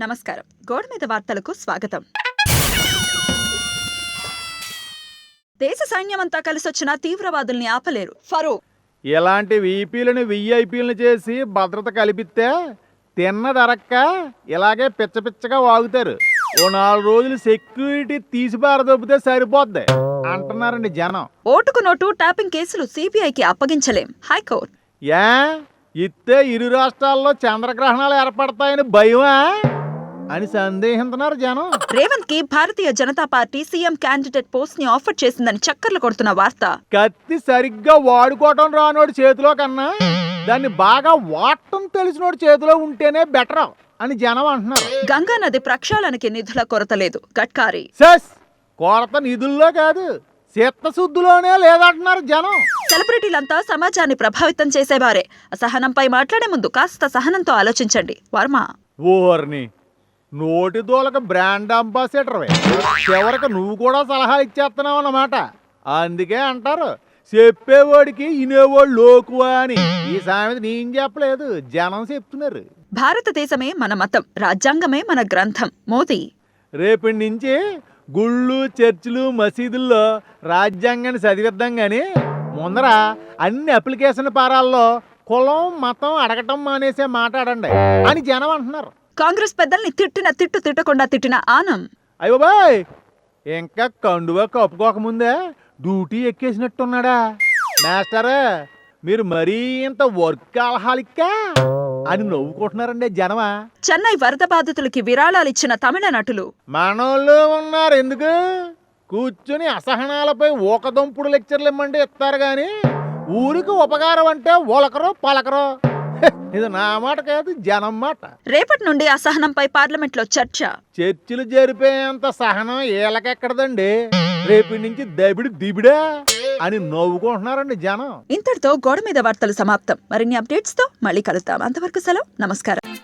నమస్కారం. గోడ మీద వార్తలకు స్వాగతం. దేశ సైన్యమంతా కలిసొచ్చిన తీవ్రవాదుల్ని ఆపలేరు. ఫరూక్. ఇలాంటి వీపీలను విఐపీలను చేసి భద్రత కల్పిస్తే తిన్నదరక్క ఇలాగే పిచ్చ పిచ్చగా వాగుతారు. ఓ నాలుగు రోజులు సెక్యూరిటీ తీసి పారదొబ్బితే సరిపోద్ది. అంటున్నారండి జనం. ఓటుకు నోటు ట్యాపింగ్ కేసులు సిబిఐకి అప్పగించలేం. హైకోర్టు. ఏ? ఇత్తే ఇరు రాష్ట్రాల్లో చంద్రగ్రహణాలు ఏర్పడతాయని భయమా? అని సందేహిస్తున్నారు జనం. రేవంత్కి Bharatiya Janata party CM candidate పోస్ట్ని offer చేసిందని చక్కర్లు కొడుతున్న వార్త. కత్తి సరిగ్గా వాడుకోవటం రానోడి చేతిలో కన్నా దాన్ని బాగా వాడటం తెలిసినోడి చేతిలో ఉంటేనే బెటర్ అని జనం అంటున్నారు. గంగా నది ప్రక్షాళనకి నిధుల కొరత లేదు. గడ్కారీ. సెస్ కొరత నిధుల్లో కాదు చిత్తశుద్ధిలోనే లేదంటున్నారు జనం. సెలబ్రిటీలంతా సమాజాన్ని ప్రభావితం చేసేవారే. అసహనంపై మాట్లాడే ముందు కాస్త సహనంతో ఆలోచించండి. వర్మ. ఓర్ని నోటి దూలకు బ్రాండ్ అంబాసిడర్ చివరికి నువ్వు కూడా సలహా ఇచ్చేస్తున్నావు అన్నమాట. అందుకే అంటారు చెప్పేవాడికి ఇనేవాడు లోకువా అని. ఈ సామెత నేను చెప్పలేదు జనం చెప్తున్నారు. భారతదేశమే మన మతం రాజ్యాంగమే మన గ్రంథం. మోదీ. రేపటి నుంచి గుళ్ళు చర్చిలు మసీదుల్లో రాజ్యాంగాన్ని చదివిద్దాం కానీ ముందర అన్ని అప్లికేషన్ పారాల్లో కులం మతం అడగటం మానేసే మాట్లాడండి అని జనం అంటున్నారు. కాంగ్రెస్ పెద్దల్ని తిట్టిన తిట్టు తిట్టకుండా తిట్టిన ఆనం. అయ్యో బాయ్! ఇంకా కండువా కప్పుకోకముందే డ్యూటీ ఎక్కేసినట్టున్నాడా? మాస్టర్ మీరు మరీ ఇంత వర్క్ అలహాలిక్కా అని నవ్వుకుంటున్నారండి జనమా? చెన్నై వరద బాధితులకి విరాళాలిచ్చిన తమిళ నటులు మనోళ్ళు ఉన్నారు ఎందుకు? కూర్చుని అసహనాలపై ఊకదంపుడు లెక్చర్లు ఇమ్మంటే ఇస్తారు గాని ఊరికి ఉపకారం అంటే ఒలకరు పలకరు. ఇది నా మాట కాదు జనం మాట. రేపటి నుండి అసహనంపై పార్లమెంట్లో చర్చ. చర్చిలు జరిపేంత సహనం ఏలకెక్కడదండి రేపు నుంచి దబిడి దిబిడా అని నవ్వుకుంటున్నారండి జనం. ఇంతటితో గోడ మీద వార్తలు సమాప్తం. మరిన్ని అప్డేట్స్తో మళ్ళీ కలుద్దాం. అంతవరకు సెలవు. నమస్కారం.